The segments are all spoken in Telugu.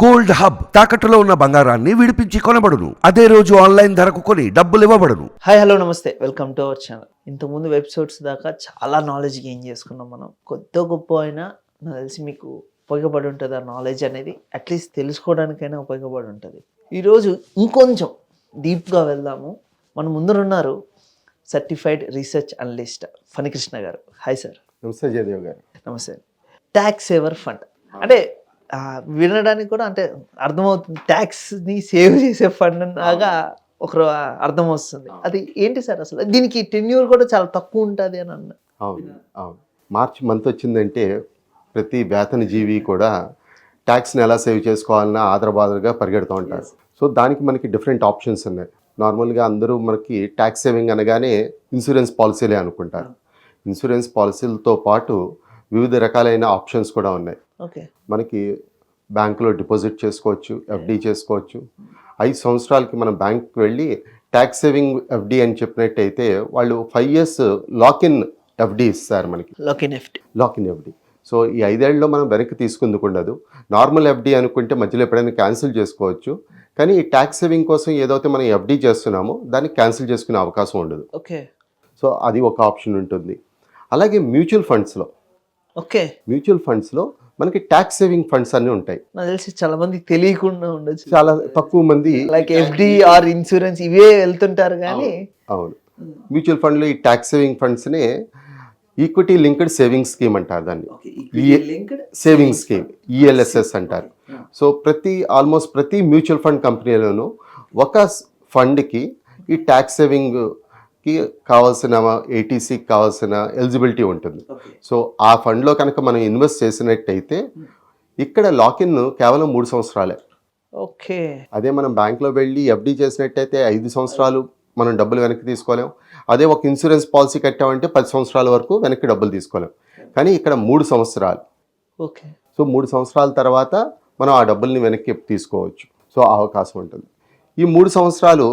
గోల్డ్ హబ్ తాకట్టులో ఉన్న బంగారాన్ని విడిపించి కొనబడును. అదే రోజు ఆన్లైన్ ధరకు కొని డబ్బులు ఇవ్వబడును. హాయ్ హలో నమస్తే. Welcome to our channel. ఇంతకుముందు వెబ్సైట్స్ దాకా చాలా నాలెడ్జ్ గెయిన్ చేసుకున్నాం మనం. కొద్ది గొప్ప అయినా నాకు తెలిసి మీకు ఉపయోగపడి ఉంటుంది ఆ నాలెడ్జ్ అనేది. అట్లీస్ట్ తెలుసుకోవడానికైనా ఉపయోగపడి ఉంటుంది. ఈరోజు ఇంకొంచెం డీప్గా వెళ్దాము. మన ముందరున్నారు సర్టిఫైడ్ రీసెర్చ్ అనలిస్ట్ ఫణికృష్ణ గారు. హాయ్ సార్ నమస్తే జయదేవ్ గారు. నమస్తే. ట్యాక్స్ సేవర్ ఫండ్ అంటే వినడానికి కూడా అంటే అర్థమవుతుంది. ట్యాక్స్ని సేవ్ చేసే ఫండ్ లాగా ఒక అర్థం వస్తుంది. అది ఏంటి సార్ అసలు? దీనికి టెన్యూర్ కూడా చాలా తక్కువ ఉంటుంది అని అన్న. అవును అవును. మార్చ్ మంత్ వచ్చిందంటే ప్రతి వేతన జీవి కూడా ట్యాక్స్ని ఎలా సేవ్ చేసుకోవాలన్న ఆదరబాదరగా పరిగెడుతూ ఉంటారు. సో దానికి మనకి డిఫరెంట్ ఆప్షన్స్ ఉన్నాయి. నార్మల్గా అందరూ మనకి ట్యాక్స్ సేవింగ్ అనగానే ఇన్సూరెన్స్ పాలసీలే అనుకుంటారు. ఇన్సూరెన్స్ పాలసీలతో పాటు వివిధ రకాలైన ఆప్షన్స్ కూడా ఉన్నాయి. మనకి బ్యాంకులో డిపాజిట్ చేసుకోవచ్చు ఎఫ్డి చేసుకోవచ్చు. ఐదు సంవత్సరాలకి మనం బ్యాంక్కి వెళ్ళి ట్యాక్స్ సేవింగ్ ఎఫ్డి అని చెప్పినట్టయితే వాళ్ళు five years lock in FD ఇస్తారు మనకి. లక్ నెఫ్ట్ లాక్ ఇన్ ఎఫ్డి సో ఈ ఐదేళ్ళలో మనం వెనక్కి తీసుకుందుకు ఉండదు. నార్మల్ ఎఫ్డి అనుకుంటే మధ్యలో ఎప్పుడైనా క్యాన్సిల్ చేసుకోవచ్చు. కానీ ఈ ట్యాక్స్ సేవింగ్ కోసం ఏదైతే మనం ఎఫ్డి చేస్తున్నామో దాన్ని క్యాన్సిల్ చేసుకునే అవకాశం ఉండదు. ఓకే. సో అది ఒక ఆప్షన్ ఉంటుంది. అలాగే మ్యూచువల్ ఫండ్స్లో. ఓకే. మ్యూచువల్ ఫండ్స్లో మనకి ట్యాక్స్ సేవింగ్ ఫండ్స్ అన్నీ ఉంటాయి. నాకు తెలిసి చాలా మందికి తెలియకుండా ఉండొచ్చు. చాలా తక్కువ మంది లైక్ ఎఫ్డి ఆర్ ఇన్సూరెన్స్ ఇవే వెళ్తుంటారు కానీ అవును. మ్యూచువల్ ఫండ్లో ఈ ట్యాక్స్ సేవింగ్ ఫండ్స్నే ఈక్విటీ లింక్డ్ సేవింగ్ స్కీమ్ అంటారు దాన్ని. సేవింగ్ స్కీమ్ ఈఎల్ఎస్ఎస్ అంటారు. సో ప్రతి ఆల్మోస్ట్ ప్రతి మ్యూచువల్ ఫండ్ కంపెనీలోనూ ఒక ఫండ్కి ఈ ట్యాక్స్ సేవింగ్కి కావాల్సిన ఏటీసీకి కావాల్సిన ఎలిజిబిలిటీ ఉంటుంది. సో ఆ ఫండ్లో కనుక మనం ఇన్వెస్ట్ చేసినట్టయితే ఇక్కడ లాకిన్ కేవలం మూడు సంవత్సరాలే. ఓకే అదే మనం బ్యాంక్లో వెళ్ళి ఎఫ్డి చేసినట్టయితే ఐదు సంవత్సరాలు మనం డబ్బులు వెనక్కి తీసుకోలేం. అదే ఒక ఇన్సూరెన్స్ పాలసీ కట్టామంటే పది సంవత్సరాల వరకు వెనక్కి డబ్బులు తీసుకోలేం. కానీ ఇక్కడ మూడు సంవత్సరాలు. ఓకే సో మూడు సంవత్సరాల తర్వాత మనం ఆ డబ్బుల్ని వెనక్కి తీసుకోవచ్చు. సో ఆ అవకాశం ఉంటుంది. ఈ మూడు సంవత్సరాలు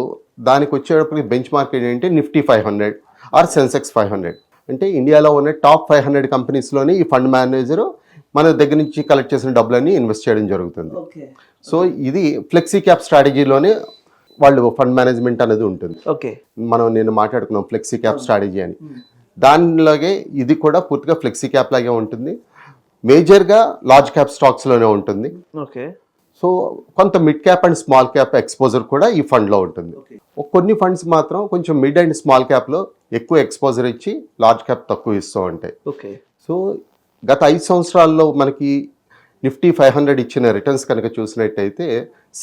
దానికి వచ్చేటప్పటికి బెంచ్ మార్కెట్ ఏంటంటే Nifty five hundred or Sensex five hundred అంటే ఇండియాలో ఉన్న టాప్ ఫైవ్ హండ్రెడ్ కంపెనీస్లోనే ఈ ఫండ్ మేనేజర్ మన దగ్గర నుంచి కలెక్ట్ చేసిన డబ్బులన్నీ ఇన్వెస్ట్ చేయడం జరుగుతుంది. సో ఇది ఫ్లెక్సీ క్యాప్ స్ట్రాటజీలోనే వాళ్ళు ఫండ్ మేనేజ్మెంట్ అనేది ఉంటుంది. ఓకే. మనం నేను మాట్లాడుకున్నాం ఫ్లెక్సీ క్యాప్ స్ట్రాటజీ అని. దానిలాగే ఇది కూడా పూర్తిగా ఫ్లెక్సీ క్యాప్ లాగే ఉంటుంది. మేజర్గా లార్జ్ క్యాప్ స్టాక్స్లోనే ఉంటుంది. ఓకే. సో కొంత mid cap and small cap exposure కూడా ఈ ఫండ్లో ఉంటుంది. కొన్ని ఫండ్స్ మాత్రం కొంచెం మిడ్ అండ్ స్మాల్ క్యాప్లో ఎక్కువ ఎక్స్పోజర్ ఇచ్చి లార్జ్ క్యాప్ తక్కువ ఇస్తూ ఉంటాయి. ఓకే సో గత ఐదు సంవత్సరాల్లో మనకి నిఫ్టీ ఫైవ్ హండ్రెడ్ ఇచ్చిన రిటర్న్స్ కనుక చూసినట్టయితే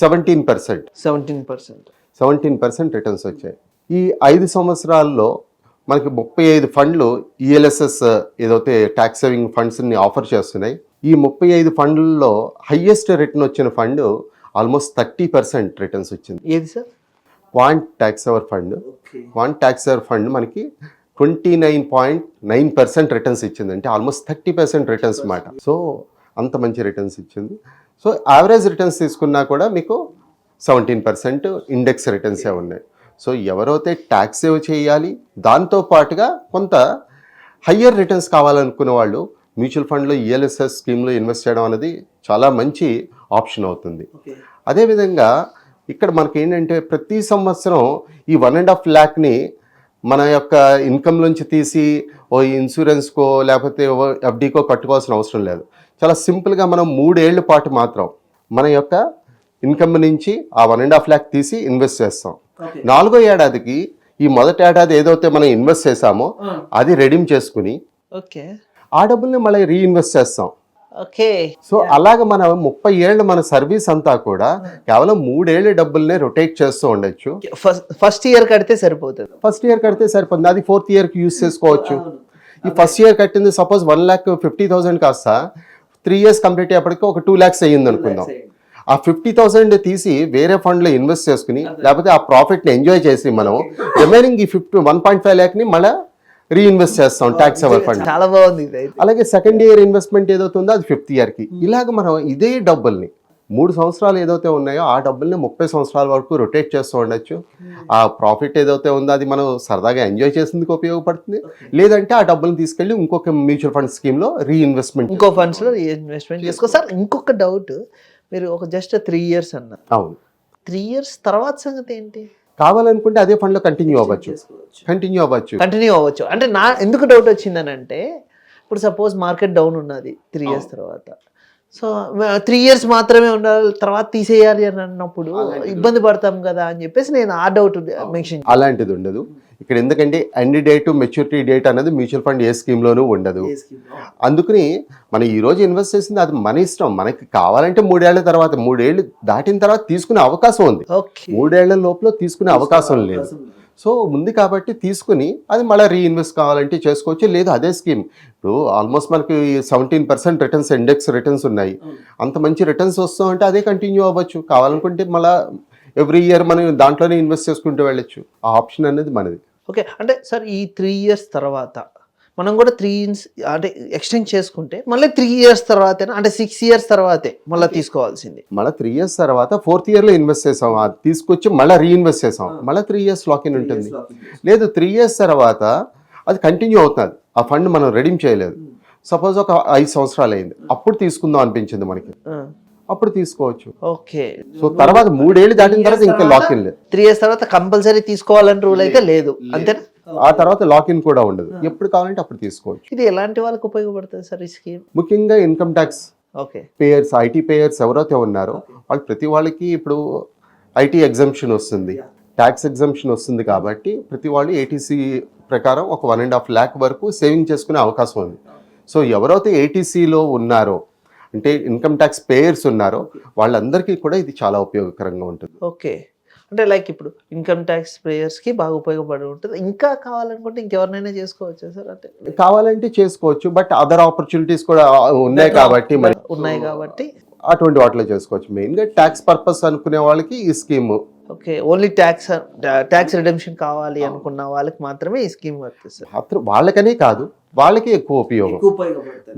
seventeen percent seventeen percent seventeen percent returns వచ్చాయి. ఈ ఐదు సంవత్సరాల్లో మనకి ముప్పై ఐదు ఫండ్లు E ఈఎల్ఎస్ఎస్ ఏదైతే ట్యాక్స్ సేవింగ్ ఫండ్స్ని ఆఫర్ చేస్తున్నాయి ఈ ముప్పై ఐదు ఫండ్లలో హయ్యెస్ట్ రిటర్న్ వచ్చిన fund almost thirty percent returns వచ్చింది. ఏది sir? Quant tax saver fund. Quant tax saver fund మనకి twenty nine point nine percent returns ఇచ్చింది. అంటే ఆల్మోస్ట్ థర్టీ పర్సెంట్ రిటర్న్స్ మాట. సో అంత మంచి రిటర్న్స్ ఇచ్చింది. సో యావరేజ్ రిటర్న్స్ తీసుకున్నా కూడా మీకు సెవెంటీన్ పర్సెంట్ ఇండెక్స్ రిటర్న్సే ఉన్నాయి. సో ఎవరైతే ట్యాక్స్ సేవ్ చేయాలి దాంతో పాటుగా కొంత హయ్యర్ రిటర్న్స్ కావాలనుకునే వాళ్ళు మ్యూచువల్ ఫండ్లో ఈఎల్ఎస్ఎస్ స్కీమ్లో ఇన్వెస్ట్ చేయడం అనేది చాలా మంచి ఆప్షన్ అవుతుంది. అదేవిధంగా ఇక్కడ మనకి ఏంటంటే ప్రతి సంవత్సరం ఈ వన్ అండ్ హాఫ్ ల్యాక్ని మన యొక్క ఇన్కమ్ నుంచి తీసి ఓ ఇన్సూరెన్స్కో లేకపోతే ఎఫ్డీకో కట్టుకోవాల్సిన అవసరం లేదు. చాలా సింపుల్గా మనం మూడేళ్ళ పాటు మాత్రం మన యొక్క ఇన్కమ్ నుంచి ఆ వన్ అండ్ హాఫ్ ల్యాక్ తీసి ఇన్వెస్ట్ చేస్తాం. నాలుగో ఏడాదికి ఈ మొదటి ఏడాది ఏదైతే మనం ఇన్వెస్ట్ చేసామో అది రెడీమ్ చేసుకుని ఓకే. ఆ డబ్బుల్ని మళ్ళీ రీఇన్వెస్ట్ చేస్తాం. ఓకే. సో అలాగ మన ముప్పై ఏళ్ళు మన సర్వీస్ అంతా కూడా కేవలం మూడేళ్ళ డబ్బుల్నే రొటేట్ చేస్తూ ఉండొచ్చు. ఫస్ట్ ఇయర్ కడితే సరిపోతుంది. ఫస్ట్ ఇయర్ కడితే సరిపోతుంది. అది ఫోర్త్ ఇయర్కి యూస్ చేసుకోవచ్చు. ఈ ఫస్ట్ ఇయర్ కట్టింది suppose one lakh fifty thousand కాస్త త్రీ ఇయర్స్ కంప్లీట్ అయ్యేప్పటికి ఒక టూ ల్యాక్స్ అయ్యింది అనుకుందాం. ఆ ఫిఫ్టీ థౌసండ్ తీసి వేరే ఫండ్లో ఇన్వెస్ట్ చేసుకుని లేకపోతే ఆ ప్రాఫిట్ని ఎంజాయ్ చేసి మనం రిమైనింగ్ ఈ ఫిఫ్టీ వన్ పాయింట్ ఫైవ్ ల్యాక్ని మళ్ళీ రీఇన్వెస్ట్ చేస్తాం ట్యాక్స్ అవర్ ఫండ్ చాలా బాగుంది అలాగే సెకండ్ ఇయర్ ఇన్వెస్ట్మెంట్ ఏదైతే అది ఫిఫ్త్ ఇయర్కి ఇలాగ మనం ఇదే డబ్బుల్ని మూడు సంవత్సరాలు ఏదైతే ఉన్నాయో ఆ డబ్బుల్ని ముప్పై సంవత్సరాల వరకు రొటేట్ చేస్తూ ఉండొచ్చు. ఆ ప్రాఫిట్ ఏదైతే ఉందో అది మనం సరదాగా ఎంజాయ్ చేసేందుకు ఉపయోగపడుతుంది. లేదంటే ఆ డబ్బుల్ని తీసుకెళ్ళి ఇంకొక మ్యూచువల్ ఫండ్ స్కీమ్లో రీఇన్వెస్ట్మెంట్ ఇంకో ఫండ్స్లో ఇన్వెస్ట్మెంట్ చేసుకో. సార్ ఇంకొక డౌట్ మీరు ఒక జస్ట్ త్రీ ఇయర్స్ అన్నారు. అవును. త్రీ ఇయర్స్ తర్వాత సంగతి ఏంటి? కావాలనుకుంటే అదే ఫండ్లో కంటిన్యూ అవ్వచ్చు. కంటిన్యూ అవ్వచ్చు. కంటిన్యూ అవ్వచ్చు. అంటే నా ఎందుకు డౌట్ వచ్చిందని అంటే ఇప్పుడు సపోజ్ మార్కెట్ డౌన్ ఉన్నది త్రీ ఇయర్స్ తర్వాత. సో త్రీ ఇయర్స్ మాత్రమే ఉండాలి తర్వాత తీసేయాలి అని అన్నప్పుడు ఇబ్బంది పడతాం కదా అని చెప్పేసి నేను ఆ డౌట్ మెన్షన్ అలాంటిది ఉండదు. ఇక్కడ ఎందుకంటే ఎండ్ డేట్ మెచ్యూరిటీ డేట్ అనేది మ్యూచువల్ ఫండ్ ఏ స్కీమ్లోనూ ఉండదు. అందుకని మనం ఈ రోజు ఇన్వెస్ట్ చేసింది అది మన ఇష్టం. మనకి కావాలంటే మూడేళ్ళ తర్వాత మూడేళ్ళు దాటిన తర్వాత తీసుకునే అవకాశం ఉంది. మూడేళ్ళ లోపల తీసుకునే అవకాశం లేదు. సో ఉంది కాబట్టి తీసుకుని అది మళ్ళీ రీఇన్వెస్ట్ కావాలంటే చేసుకోవచ్చు. లేదు అదే స్కీమ్ ఇప్పుడు ఆల్మోస్ట్ మనకి seventeen percent returns index returns ఉన్నాయి. అంత మంచి రిటర్న్స్ వస్తామంటే అదే కంటిన్యూ అవ్వచ్చు. కావాలనుకుంటే మళ్ళీ ఎవ్రీ ఇయర్ మనం దాంట్లోనే ఇన్వెస్ట్ చేసుకుంటూ వెళ్ళొచ్చు. ఆ ఆప్షన్ అనేది మనది. ఓకే అంటే సార్ ఈ త్రీ ఇయర్స్ తర్వాత మనం కూడా త్రీ ఇయర్స్ అంటే ఎక్స్టెండ్ చేసుకుంటే మళ్ళీ త్రీ ఇయర్స్ తర్వాతేనా అంటే సిక్స్ ఇయర్స్ తర్వాతే మళ్ళీ తీసుకోవాల్సింది. మళ్ళీ త్రీ ఇయర్స్ తర్వాత ఫోర్త్ ఇయర్లో ఇన్వెస్ట్ చేసాం. అది తీసుకొచ్చి మళ్ళీ రీఇన్వెస్ట్ చేసాం. మళ్ళీ త్రీ ఇయర్స్ లాక్ ఇన్ ఉంటుంది. లేదు త్రీ ఇయర్స్ తర్వాత అది కంటిన్యూ అవుతుంది. ఆ ఫండ్ మనం రెడీమ్ చేయలేదు. సపోజ్ ఒక ఐదు సంవత్సరాలు అయింది. అప్పుడు తీసుకుందాం అనిపించింది మనకి. అప్పుడు తీసుకోవచ్చు. ఓకే. సో తర్వాత మూడేళ్ళు దాటిన తర్వాత ఇంకా లాక్ ఇన్ లేదు. త్రీ ఇయర్స్ తర్వాత కంపల్సరీ తీసుకోవాలని రూల్ అయితే లేదు. అంతేనా? ఆ తర్వాత లాక్ ఇన్ కూడా ఉండదు. ఎప్పుడు కావాలంటే అప్పుడు తీసుకోవచ్చు. ఇది ఎలాంటి వాళ్ళకి ఉపయోగపడుతుంది సార్ ఈ స్కీమ్? ముఖ్యంగా income tax okay. Payers IT payers ఎవరైతే ఉన్నారో వాళ్ళు ప్రతి వాళ్ళకి ఇప్పుడు ఐటీ ఎగ్జంప్షన్ వస్తుంది. ట్యాక్స్ ఎగ్జంప్షన్ వస్తుంది కాబట్టి ప్రతి వాళ్ళు ఏటీసీ ప్రకారం ఒక వన్ అండ్ హాఫ్ ల్యాక్ వరకు సేవింగ్ చేసుకునే అవకాశం ఉంది. సో ఎవరైతే ఏటీసీలో ఉన్నారో అంటే ఇన్కమ్ ట్యాక్స్ పేయర్స్ ఉన్నారో వాళ్ళందరికీ కూడా ఇది చాలా ఉపయోగకరంగా ఉంటుంది. ఓకే. అంటే లైక్ ఇప్పుడు ఇన్కమ్ ట్యాక్స్కి బాగా ఉపయోగపడి ఉంటుంది. ఇంకా కావాలనుకుంటే ఇంకెవరినైనా చేసుకోవచ్చా సార్? అంటే కావాలంటే చేసుకోవచ్చు బట్ అదర్ ఆపర్చునిటీస్ కూడా ఉన్నాయి కాబట్టి మరి ఉన్నాయి కాబట్టి. అటువంటి వాటిలో చేసుకోవచ్చు. మెయిన్గా ట్యాక్స్ పర్పస్ అనుకునే వాళ్ళకి ఈ scheme okay only tax tax redemption కావాలి అనుకున్న వాళ్ళకి మాత్రమే ఈ స్కీమ్ వర్తిస్తుంది మాత్రం వాళ్ళకనే కాదు వాళ్ళకి ఎక్కువ ఉపయోగం.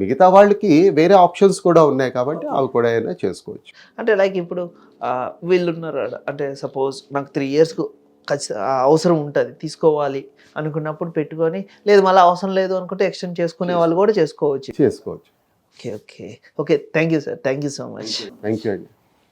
మిగతా వాళ్ళకి వేరే ఆప్షన్స్ కూడా ఉన్నాయి కాబట్టి అవి కూడా అయినా చేసుకోవచ్చు. అంటే లైక్ ఇప్పుడు ఆ, వీళ్ళు ఉన్నారు ఆడ. అంటే సపోజ్ నాకు త్రీ ఇయర్స్కు ఖచ్చితంగా అవసరం ఉంటుంది తీసుకోవాలి అనుకున్నప్పుడు పెట్టుకొని లేదు మళ్ళీ అవసరం లేదు అనుకుంటే ఎక్స్టెండ్ చేసుకునే వాళ్ళు కూడా చేసుకోవచ్చు. చేసుకోవచ్చు. Okay okay. Okay thank you sir thank you so much thank you అండి.